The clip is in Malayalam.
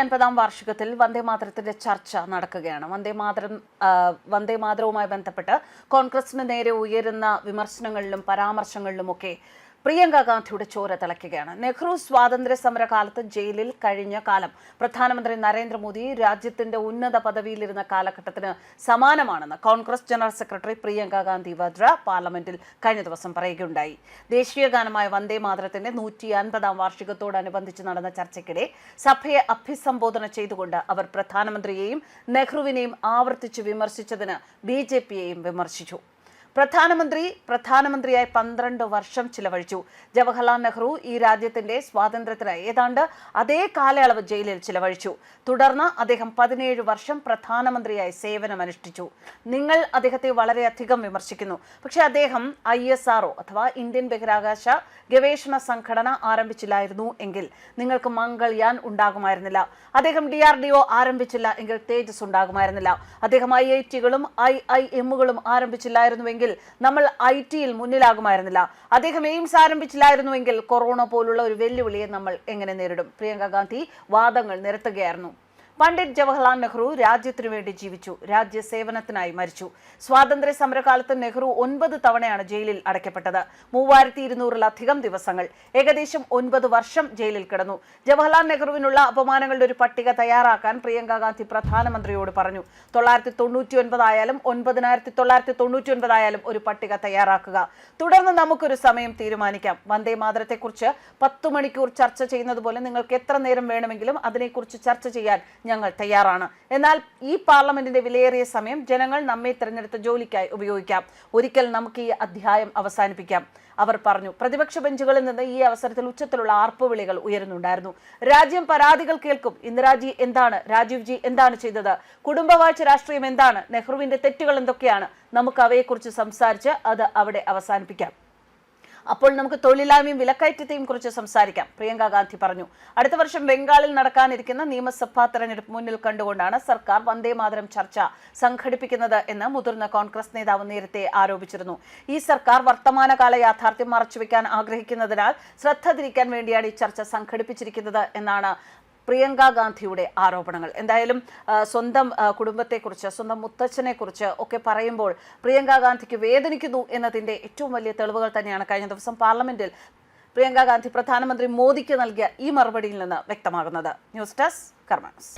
അൻപതാം വാർഷികത്തിൽ വന്ദേമാതരത്തിന്റെ ചർച്ച നടക്കുകയാണ്. വന്ദേമാതരം വന്ദേമാതരവുമായി ബന്ധപ്പെട്ട് കോൺഗ്രസിന് നേരെ ഉയരുന്ന വിമർശനങ്ങളിലും പരാമർശങ്ങളിലുമൊക്കെ പ്രിയങ്ക ഗാന്ധിയുടെ ചോര തിളയ്ക്കുകയാണ്. നെഹ്റു സ്വാതന്ത്ര്യ സമര കാലത്ത് ജയിലിൽ കഴിഞ്ഞ കാലം പ്രധാനമന്ത്രി നരേന്ദ്രമോദി രാജ്യത്തിന്റെ ഉന്നത പദവിയിലിരുന്ന കാലഘട്ടത്തിന് സമാനമാണെന്ന് Congress general secretary Priyanka Gandhi Vadra പാർലമെന്റിൽ കഴിഞ്ഞ ദിവസം പറയുകയുണ്ടായി. ദേശീയ ഗാനമായ വന്ദേ മാതരത്തിന്റെ നൂറ്റി അൻപതാം വാർഷികത്തോടനുബന്ധിച്ച് നടന്ന ചർച്ചയ്ക്കിടെ സഭയെ അഭിസംബോധന ചെയ്തുകൊണ്ട് അവർ പ്രധാനമന്ത്രിയെയും നെഹ്റുവിനെയും ആവർത്തിച്ച് വിമർശിച്ചതിന് ബി വിമർശിച്ചു. പ്രധാനമന്ത്രി പ്രധാനമന്ത്രിയായി പന്ത്രണ്ട് വർഷം ചിലവഴിച്ചു. ജവഹർലാൽ നെഹ്റു ഈ രാജ്യത്തിന്റെ സ്വാതന്ത്ര്യത്തിന് ഏതാണ്ട് അതേ കാലയളവ് ജയിലിൽ ചിലവഴിച്ചു. തുടർന്ന് അദ്ദേഹം പതിനേഴ് വർഷം പ്രധാനമന്ത്രിയായി സേവനമനുഷ്ഠിച്ചു. നിങ്ങൾ അദ്ദേഹത്തെ വളരെയധികം വിമർശിക്കുന്നു. പക്ഷേ അദ്ദേഹം ഐ എസ് ആർഒ അഥവാ ഇന്ത്യൻ ബഹിരാകാശ ഗവേഷണ സംഘടന ആരംഭിച്ചില്ലായിരുന്നു എങ്കിൽ നിങ്ങൾക്ക് മംഗൾയാൻ ഉണ്ടാകുമായിരുന്നില്ല. അദ്ദേഹം ഡി ആർ ഡി ഒ ആരംഭിച്ചില്ല എങ്കിൽ തേജസ് ഉണ്ടാകുമായിരുന്നില്ല. അദ്ദേഹം ഐ ഐ ടികളും ഐ ഐ എമ്മുകളും ആരംഭിച്ചില്ലായിരുന്നുവെങ്കിൽ നമ്മൾ ഐ ടിയിൽ മുന്നിലാകുമായിരുന്നില്ല. അദ്ദേഹം എയിംസ് ആരംഭിച്ചില്ലായിരുന്നുവെങ്കിൽ കൊറോണ പോലുള്ള ഒരു വെല്ലുവിളിയെ നമ്മൾ എങ്ങനെ നേരിടും? പ്രിയങ്ക ഗാന്ധി വാദങ്ങൾ നിരത്തുകയായിരുന്നു. പണ്ഡിറ്റ് ജവഹർലാൽ നെഹ്റു രാജ്യത്തിനു വേണ്ടി ജീവിച്ചു രാജ്യസേവനത്തിനായി മരിച്ചു. സ്വാതന്ത്ര്യ സമരകാലത്ത് നെഹ്റു ഒൻപത് തവണയാണ് ജയിലിൽ അടയ്ക്കപ്പെട്ടത്. മൂവായിരത്തി ഇരുന്നൂറിലധികം ദിവസങ്ങൾ ഏകദേശം ഒൻപത് വർഷം ജയിലിൽ കിടന്നു. ജവഹർലാൽ നെഹ്റുവിനുള്ള അപമാനങ്ങളുടെ ഒരു പട്ടിക തയ്യാറാക്കാൻ പ്രിയങ്ക ഗാന്ധി പ്രധാനമന്ത്രിയോട് പറഞ്ഞു. തൊള്ളായിരത്തി തൊണ്ണൂറ്റി ഒൻപതായാലും ഒൻപതിനായിരത്തി തൊള്ളായിരത്തി തൊണ്ണൂറ്റി ഒൻപതായാലും ഒരു പട്ടിക തയ്യാറാക്കുക. തുടർന്ന് നമുക്കൊരു സമയം തീരുമാനിക്കാം. വന്ദേ മാതരത്തെക്കുറിച്ച് പത്തു മണിക്കൂർ ചർച്ച ചെയ്യുന്നത് പോലെ നിങ്ങൾക്ക് എത്ര നേരം വേണമെങ്കിലും അതിനെക്കുറിച്ച് ചർച്ച ചെയ്യാൻ ഞങ്ങൾ തയ്യാറാണ്. എന്നാൽ ഈ പാർലമെന്റിന്റെ വിലയേറിയ സമയം ജനങ്ങൾ നമ്മെ തിരഞ്ഞെടുത്ത ജോലിക്കായി ഉപയോഗിക്കാം. ഒരിക്കൽ നമുക്ക് ഈ അധ്യായം അവസാനിപ്പിക്കാം. അവർ പറഞ്ഞു പ്രതിപക്ഷ ബെഞ്ചുകളിൽ നിന്ന് ഈ അവസരത്തിൽ ഉച്ചത്തിലുള്ള ആർപ്പുവിളികൾ ഉയരുന്നുണ്ടായിരുന്നു. രാജ്യം പരാതികൾ കേൾക്കും. ഇന്ദിരാജി എന്താണ്? രാജീവ് ജി എന്താണ് ചെയ്തത്? കുടുംബവാഴ്ച രാഷ്ട്രീയം എന്താണ്? നെഹ്റുവിന്റെ തെറ്റുകൾ എന്തൊക്കെയാണ്? നമുക്ക് അവയെക്കുറിച്ച് സംസാരിച്ച് അത് അവിടെ അവസാനിപ്പിക്കാം. അപ്പോൾ നമുക്ക് തൊഴിലില്ലായ്മയും വിലക്കയറ്റത്തെയും കുറിച്ച് സംസാരിക്കാം. പ്രിയങ്ക ഗാന്ധി പറഞ്ഞു അടുത്ത വർഷം ബംഗാളിൽ നടക്കാനിരിക്കുന്ന നിയമസഭാ തെരഞ്ഞെടുപ്പ് മുന്നിൽ കണ്ടുകൊണ്ടാണ് സർക്കാർ വന്ദേ മാതരം ചർച്ച സംഘടിപ്പിക്കുന്നത് എന്ന് മുതിർന്ന കോൺഗ്രസ് നേതാവ് നേരത്തെ ആരോപിച്ചിരുന്നു. ഈ സർക്കാർ വർത്തമാനകാല യാഥാർത്ഥ്യം മറച്ചുവെക്കാൻ ആഗ്രഹിക്കുന്നതിനാൽ ശ്രദ്ധ തിരിക്കാൻ വേണ്ടിയാണ് ഈ ചർച്ച സംഘടിപ്പിച്ചിരിക്കുന്നത് എന്നാണ് പ്രിയങ്ക ഗാന്ധിയുടെ ആരോപണങ്ങൾ. എന്തായാലും സ്വന്തം കുടുംബത്തെക്കുറിച്ച് സ്വന്തം മുത്തച്ഛനെക്കുറിച്ച് ഒക്കെ പറയുമ്പോൾ പ്രിയങ്ക ഗാന്ധിക്ക് വേദനിക്കുന്നു എന്നതിന്റെ ഏറ്റവും വലിയ തെളിവുകൾ തന്നെയാണ് കഴിഞ്ഞ ദിവസം പാർലമെന്റിൽ പ്രിയങ്ക ഗാന്ധി പ്രധാനമന്ത്രി മോദിക്ക് നൽകിയ ഈ മറുപടിയിൽ നിന്ന് വ്യക്തമാകുന്നത്. News desk കർമാനസ്.